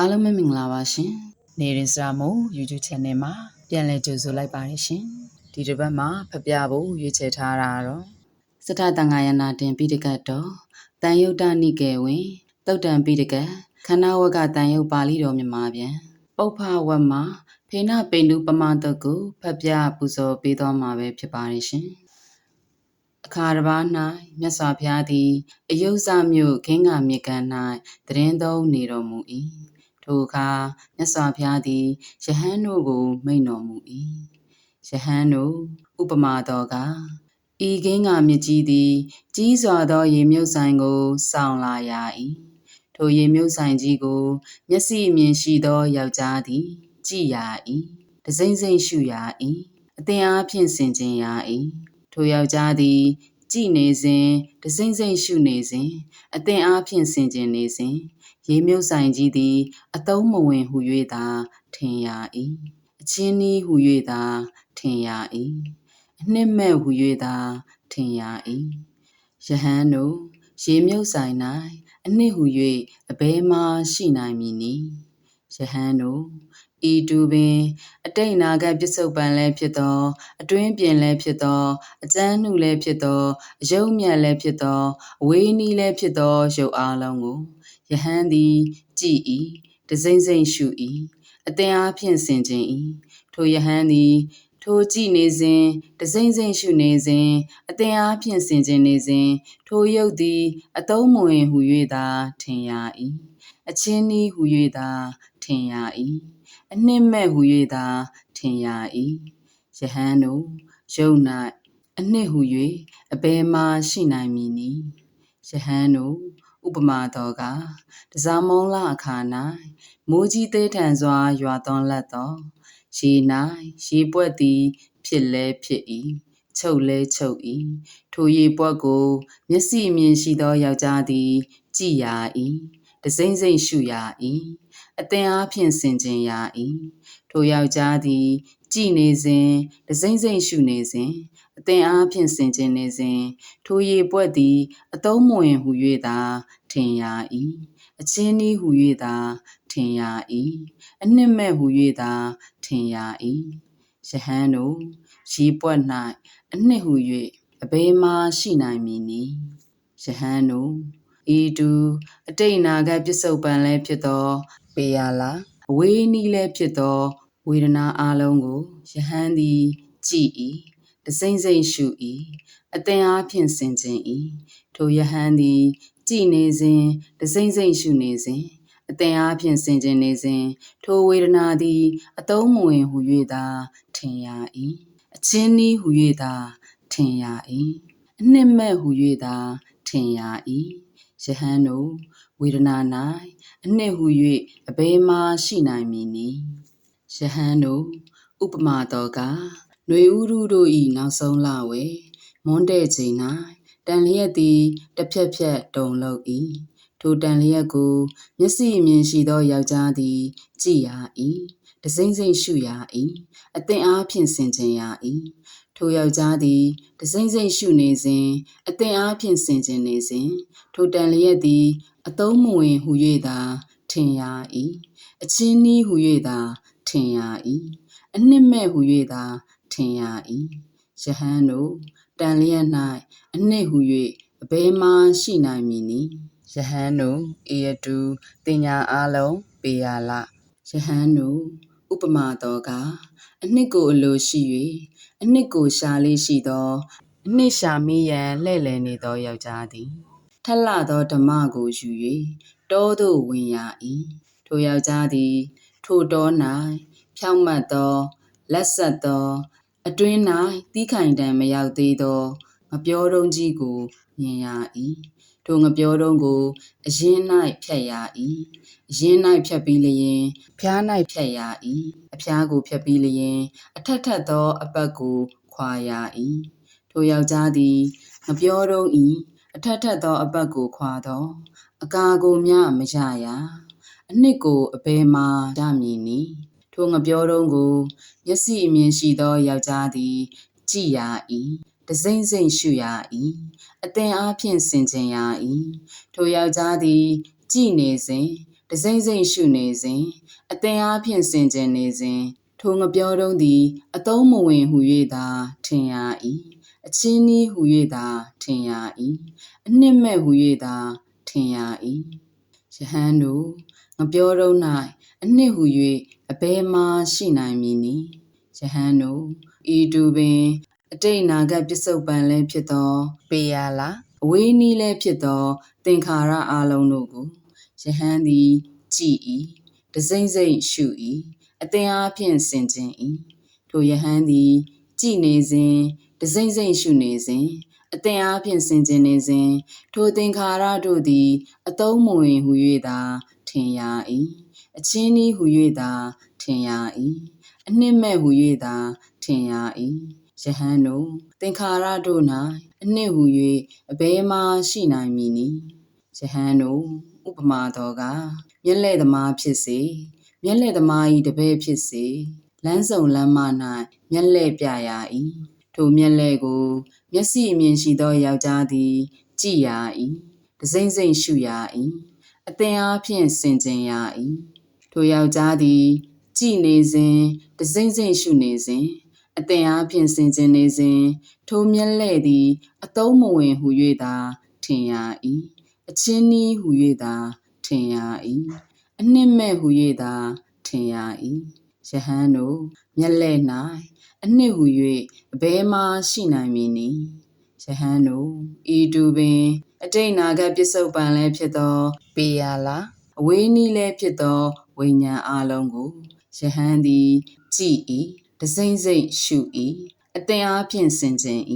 အားလုံးပဲမင်္ဂလာပါရှင်။နေရင်စရာမို့ YouTube Channel မှာပြန်လည်ကြိုဆိုလိုက်ပါတယ်ရှင်။ဒီတစ်ပတ်မှာဖပြဖို့ရွေးချယ်ထားတာကတော့စထတန်ဃာယနာတင်ပိဋကတ်တော်တန်ယုတ်တနိကေဝင်တုတ်တံပိဋကတ်ခန္ဓာဝကတန်ယုတ်ပါဠိတော်မြန်မာပြန်ပုပ္ဖဝတ်မှာဖေနပိန္ဒုပမတုတ်ကိုဖပြပူဇော်ပေးတော်မှာပဲဖြစ်ပါတယ်ရှင်။အခါတစ်ပါး၌မြတ်စွာဘုရားသည် အယုဇ္ဇမြို့ခင်းကမြေကန်၌တရင်သုံးနေတော်မူ၏ ထိုအခါမြတ်စွာဘုရားသည်ယဟန်တို့ကို မိန့်တော်မူ၏ယဟန်တို့ဥပမာတော်ကဤကင်းကမြကြီးသည် ကြီးစွာသောရေမြုပ်ဆိုင်ကိုစောင့်လာရ၏ထိုရေမြုပ်ဆိုင်ကြီးကို မျက်စိမြင်ရှိသောယောက်ျားသည် ကြည်ရ၏တစိမ့်စိမ့်ရှုရ၏အသင်အားဖြင့်ဆင်ခြင်ရ၏ထိုယောက်ျားသည် ကြည်နေစဉ်တစိမ့်စိမ့်ရှုနေစဉ်အသင်အားဖြင့်ဆင်ခြင်နေစဉ်ရေမြုပ်ဆိုင်ကြီးသည်အတုံးမဝင်ဟု၍သာထင်ရ၏အချင်းနီးဟု၍သာထင်ရ၏အနှစ်မဲ့ဟု၍သာထင်ရ၏ယဟန်တို့ရေမြုပ်ဆိုင်၌အနှစ်ဟု၍အဘဲမှရှိနိုင်မည်နီ ယဟန်တို့ဤတူပင် အတိတ်နာဂတ်ပစ္စုပန်လည်းဖြစ်သော အတွင်းပြင်လည်းဖြစ်သော အကျမ်းနှုလည်းဖြစ်သောအယုံမြတ်လည်းဖြစ်သောအဝေးနီးလည်းဖြစ်သောရုပ်အားလုံးကိုယဟန်သည် ကြည်၏တစိမ့်စိမ့်ရှု၏အသင်အားဖြင့်ဆင်ခြင်း၏ထိုယဟန်သည်ထိုကြည်နေစဉ်တစိမ့်စိမ့်ရှုနေစဉ်အသင်အားဖြင့်ဆင်ခြင်းနေစဉ်ထိုရုပ်သည်အတုံးမဝင်ဟု၍သာထင်ရ၏အချင်းနီးဟု၍သာထ င်ရ၏အနှစ်မဲ့ဟု၍သာထင်ရ၏ယဟန်တို့ယုံ၌အနှစ်ဟု၍အဘယ်မှရှိနိုင်မည်နည်းယဟန်တို့ဥပမာတော်ကတစားမုံလအခါ၌မိုးကြီးသေးထန်စွာရွာသွန်းလက်သောရေ၌ရေပွက်သည် ဖြစ်လဲဖြစ်၏ချုပ်လဲချုပ်၏ထိုရေပွက်ကို မျက်စိမြင်ရှိသောယောက်ျားသည် ကြည်ရ၏ တစိမ့်စိမ့်ရှုရ၏အသင်အားဖြင့်ဆင်ခြင်ရ၏ထိုယောက်ျားသည် ကြည်နေစဉ်တစိမ့်စိမ့်ရှုနေစဉ်အသင်အားဖြင့်ဆင်ခြင်နေစဉ်ထိုရေပွက်သည်အတုံးမဝင်ဟု၍သာထင်ရ၏အချင်းဤဟု၍သာထင်ရ၏အနှစ်မဲ့ဟု၍သာထင်ရ၏ယဟန်တို့ရေပွက်၌အနှစ်ဟု၍အဘယ်မှရှိနိုင်မည်နည်းယဟန်တို့ ဤတူအတိတ်နာဂတ်ပစ္စုပန်လည်းဖြစ်သော ပေယလာအဝေးနီးလည်းဖြစ်သော ဝေဒနာအလုံးကိုယဟန်သည်ကြည်၏တစိမ့်စိမ့်ရှု၏အသင်အားဖြင့်ဆင်ခြင်း၏ထိုယဟန်သည်ကြည်နေစဉ်တစိမ့်စိမ့်ရှုနေစဉ်အသင်အားဖြင့်ဆင်ခြင်နေစဉ်ထိုဝေဒနာသည် အတုံးမဝင်ဟု၍သာထင်ရ၏အချင်းနီးဟု၍သာထင်ရ၏အနှစ်မဲ့ဟု၍သာထင်ရ၏ ယဟန်တို့ဝေဒနာ၌အနှစ်ဟု၍အဘယ်မှရှိနိုင်မည်နည်းယဟန်တို့ဥပမာတော်ကຫນွေဥရုတို့ဤနောက်ဆုံးလဝေမွန်းတဲ့ချိန်၌တန်လျက်သည်တစ်ဖြက်ဖြက်တုံလုံး၏ထိုတန်လျက်ကိုမျက်စိမြင်ရှိသောယောက်ျားသည် ကြည်ရ၏ တစိမ့်စိမ့်ရှုရ၏အသင်အားဖြင့်ဆင်ခြင်ရ၏ထိုယောက်ျားသည်တစိမ့်စိမ့်ရှုနေစဉ်အသင်အားဖြင့်ဆင်ခြင်နေစဉ်ထိုတန်လျက်သည်အတုံးမဝင်ဟု၍သာထင်ရ၏အချင်းနီးဟု၍သာထင်ရ၏အနှစ်မဲ့ဟု၍သာထင်ရ၏ယဟန်တို့တန်လျက်၌အနှစ်ဟု၍အဘယ်မှရှိနိုင်မည်နည်းယဟန်တို့အေယတုတင်ညာအလုံးပေယလယဟန်တို့ ဥပမာတော်ကအနှစ်ကိုအလိုရှိ၍အနှစ်ကိုရှာလေးရှိသောအနှစ်ရှာမိရန်လှဲ့လည်နေသောယောက်ျားသည်ထက်လာသောဓမ္မကိုယူ၍တောသို့ဝင်ရ၏ထိုယောက်ျားသည်ထိုတော၌ဖြောင့်မတ်သောလက်ဆက်သော အတွင်း၌တီးခိုင်တံမရောက်သေးသောငပြောတုံးကြီးကိုမြင်ရ၏ ထိုငပြောတုံးကိုအရင်၌ဖြတ်ရ၏အရင်၌ဖြတ်ပြီးလျင်ဖျား၌ဖြတ်ရ၏အဖျားကိုဖြတ်ပြီးလျင်အထက်ထက်သော အပတ်ကိုခွာရ၏ထိုယောက်ျားသည်ငပြောတုံး၏အထက်ထက်သော အပတ်ကိုခွာသော အကာကိုမျှမရရအနှစ်ကိုအဘယ်မှရမည်နည်းထိုငပြောတုံးကိုမျက်စိအမြင်ရှိသောယောက်ျားသည် ကြည်ရ၏ တစိမ့်စိမ့်ရှုရ၏အသင်အားဖြင့်ဆင်ခြင်ရ၏ထိုယောက်ျားသည်ကြည်နေစဉ်တစိမ့်စိမ့်ရှုနေစဉ်အသင်အားဖြင့်စင်ကြင်နေစဉ်ထိုငပြောတုံးသည်အတုံးမဝင်ဟု၍သာထင်ရ၏အချင်းဤဟု၍သာထင်ရ၏အနှစ်မဲ့ဟု၍သာထင်ရ၏ယဟန်တို့ငပြောတုံး၌အနှစ်ဟု၍အဘယ်မှရှိနိုင်မည်နည်းယဟန်တို့ဤတူပင် အတိတ်နာဂတ်ပစ္စုပန်လည်းဖြစ်သော ပေယလာအဝေးနီးလည်းဖြစ်သော သင်္ခါရအလုံးတို့ကိုယဟန်သည်ကြည်၏တစိမ့်စိမ့်ရှု၏အသင်အားဖြင့်ဆင်ခြင်၏ထိုယဟန်သည်ကြည်နေစဉ်တစိမ့်စိမ့်ရှုနေစဉ်အသင်အားဖြင့်ဆင်ခြင်နေစဉ်ထိုသင်္ခါရတို့သည် အတုံးမဝင်ဟု၍သာထင်ရ၏အချင်းဤဟု၍သာထင်ရ၏အနှစ်မဲ့ဟု၍သာထင်ရ၏ ယဟန်တို့သင်္ခါရတို့၌အနှစ်ဟု၍အဘယ်မှရှိနိုင်မည်နည်းယဟန်တို့ဥပမာတော်ကမျက်လဲ့သမားဖြစ်စေမျက်လဲ့သမား၏တပည့်ဖြစ်စေလမ်းစုံလမ်းမ၌မျက်လဲ့ပြရ၏ထိုမျက်လဲ့ကို မျက်စိအမြင်ရှိသောယောက်ျားသည် ကြည်ရ၏တစိမ့်စိမ့်ရှုရ၏အသင်အားဖြင့်ဆင်ခြင်ရ၏ထိုယောက်ျားသည် ကြည်နေစဉ်တစိမ့်စိမ့်ရှုနေစဉ် အသင်အားဖြင့်ဆင်ခြင်နေစဉ်ထိုမျက်လဲ့သည်အတုံးမဝင်ဟု၍သာထင်ရ၏အချင်းနီးဟု၍သာထင်ရ၏အနှစ်မဲ့ဟု၍သာထင်ရ၏ယဟန်တို့မျက်လဲ့၌အနှစ်ဟု၍အဘယ်မှရှိနိုင်မည်နည်းယဟန်တို့ဤတူပင် အတိတ်နာဂတ်ပစ္စုပန်လည်းဖြစ်သောပေယလာအဝေးနီးလည်းဖြစ်သောဝိညာဉ်အလုံးကိုယဟန်သည်ကြည်၏ တစိမ့်စိမ့်ရှု၏အသင်အားဖြင့်ဆင်ခြင်၏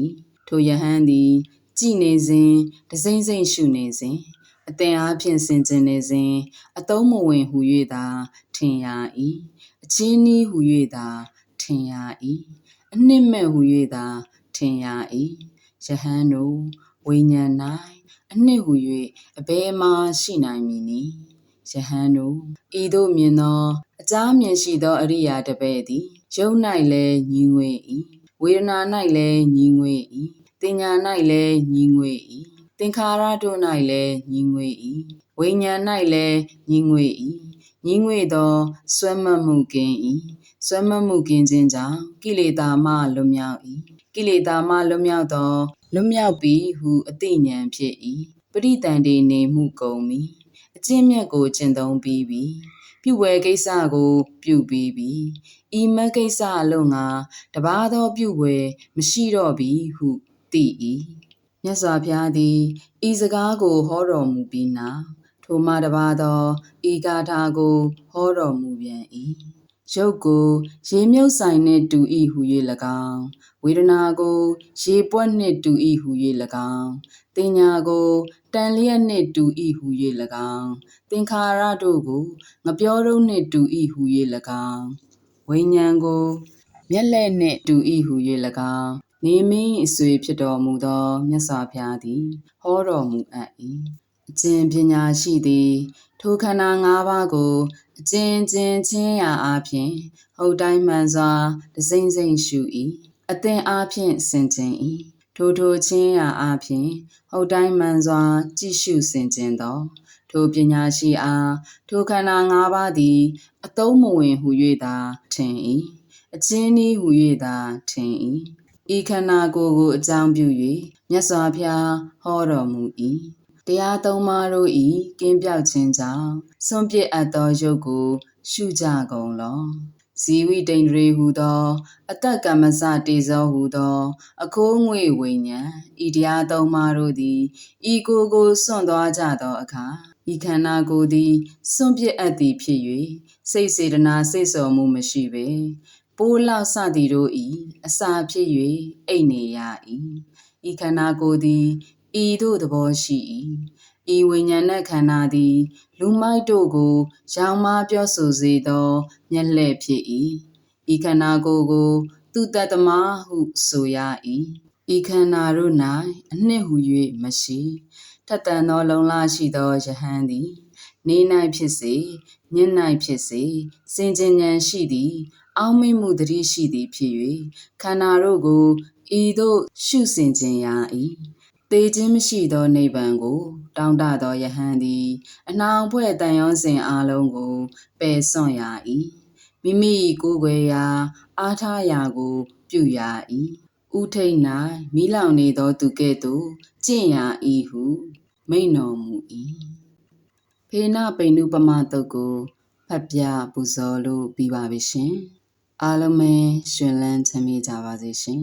ထိုယဟန်သည်ကြည်နေစဉ်တစိမ့်စိမ့်ရှုနေစဉ်အသင်အားဖြင့်ဆင်ခြင်နေစဉ်အတုံးမဝင်ဟု၍သာထင်ရ၏အချင်းနီးဟု၍သာထင်ရ၏အနှစ်မဲ့ဟု၍သာထင်ရ၏ယဟန်တို့ဝိညာဉ်၌အနှစ်ဟု၍အဘယ်မှရှိနိုင်မည်နည်း ယဟန်တို့ဤသို့မြင်သောအကြမြင်ရှိသောအရိယာတပည့်သည်ယုံ၌လည်းညီငွေ၏ဝေဒနာ၌လည်းညီငွေ၏တင်ညာ၌လည်းညီငွေ၏သင်္ခါရတို့၌လည်းညီငွေ၏ဝိညာဉ်၌လည်းညီငွေ၏ညီငွေသောဆွဲမမှုကင်း၏ဆွဲမမှုကင်းခြင်းကြောင့်ကိလေသာမှလွတ်မြောက်၏ကိလေသာမှလွတ်မြောက်သောလွတ်မြောက်ပြီဟုအသိဉာဏ်ဖြစ်၏ပရိတန်တေနေမှုကုန်ပြီအ ကျင့်မြတ်ကိုကျင့်သုံးပြီးပြီပြုဝဲကိစ္စကို ပြုပြီးပြီဤမကိစ္စအလုံးငါတပါသောပြုဝဲမရှိတော့ပြီဟုသိ၏မြတ်စွာဘုရားသည်ဤစကားကိုဟောတော်မူပြီးနောက်ထိုမှတပါသောဤဂါထာကိုဟောတော်မူပြန်၏ရုပ်ကိုရေမြုပ်ဆိုင်နှင့်တူ၏ဟု၍၎င်းဝေဒနာကို ရေပွက်နှင့်တူ၏ဟု၍၎င်းတင်ညာကို တန်လျက်နှင့်တူ၏ဟု၍၎င်းသင်္ခါရတို့ကိုငပြောတုံးနှင့်တူ၏ဟု၍၎င်းဝိညာဉ်ကို မျက်လက်နှင့်တူ၏ဟု၍၎င်းနေမင်းအဆွေဖြစ်တော်မူသောမြတ်စွာဘုရားသည် ဟောတော်မူအပ်၏အကျင့်ပညာရှိသည် ထိုခန္ဓာ၅ပါးကိုအကျဉ်းချင်းချင်းရာအပြင်ဟုတ်တိုင်းမှန်စွာတစိမ့်စိမ့်ရှု၏အသင်အားဖြင့်ဆင်ခြင်၏ ထိုထိုချင်းရာအပြင်ဟုတ်တိုင်းမှန်စွာ ကြည့်ရှုဆင်ခြင်သော ထိုပညာရှိအားထိုခန္ဓာ၅ပါးသည်အတုံးမဝင်ဟု၍သာထင်၏အချင်းဤဟု၍သာထင်၏ဤခန္ဓာကိုယ်ကိုအကြောင်းပြု၍မြတ်စွာဘုရားဟောတော်မူ၏တရားသုံးပါးတို့ဤကင်းပြောက်ခြင်းကြောင့်စွန့်ပစ်အပ်သောယုတ်ကို ရှုကြကုန်လော ဇီဝိတိန်တွေဟူသော အတက်ကမ္မစတေဇောဟူသော အခိုးငွေဝိညာဉ်ဤတရားသုံးပါးတို့သည်ဤကိုယ်ကိုစွန့်သွားကြသောအခါဤခန္ဓာကိုယ်သည်စွန့်ပစ်အပ်သည်ဖြစ်၍စိတ်စေတနာစိတ်ဆော်မှုမရှိပေပိုးလောက်စသည်တို့ဤအစာဖြစ်၍အိတ်နေရ၏ဤခန္ဓာကိုယ်သည်ဤသို့သဘောရှိ၏ ဤဝိညာဏခန္ဓာသည် လူမိုက်တို့ကို ရောင်မားပြောဆိုစေသော မျက်လှည့်ဖြစ်၏ဤခန္ဓာကိုယ်ကို သူတတမဟုဆိုရ၏ဤခန္ဓာတို့၌အနှစ်ဟု၍မရှိထက်တန်သောလုံလရှိသောယဟန်သည် နေ၌ဖြစ်စေညဉ့်၌ဖြစ်စေစင်ကြင်ဉဏ်ရှိသည် အောင်းမိမှုတတိရှိသည်ဖြစ်၍ခန္ဓာတို့ကိုဤသို့ရှုစင်ခြင်းရ၏ သေခြင်းမရှိသောနိဗ္ဗာန်ကို တောင်းတသောယဟန်သည် အနှောင်ဖွဲ့တန်ရောစဉ်အလုံးကိုပယ်စွန့်ရ၏မိမိကိုယ်ွယ်ရာအားထားရာကို ပြုရ၏ဥထိတ်၌မိလောင်နေသောသူကဲ့သို့ကျင့်ရ၏ဟု မိန်တော်မူ၏ဖေနပိဏုပမတုတ်ကိုဖတ်ပြပူဇော်လို့ပြီးပါပြီရှင်အားလုံးပဲရှင်လန်းချမ်းမြေ့ကြပါစေရှင်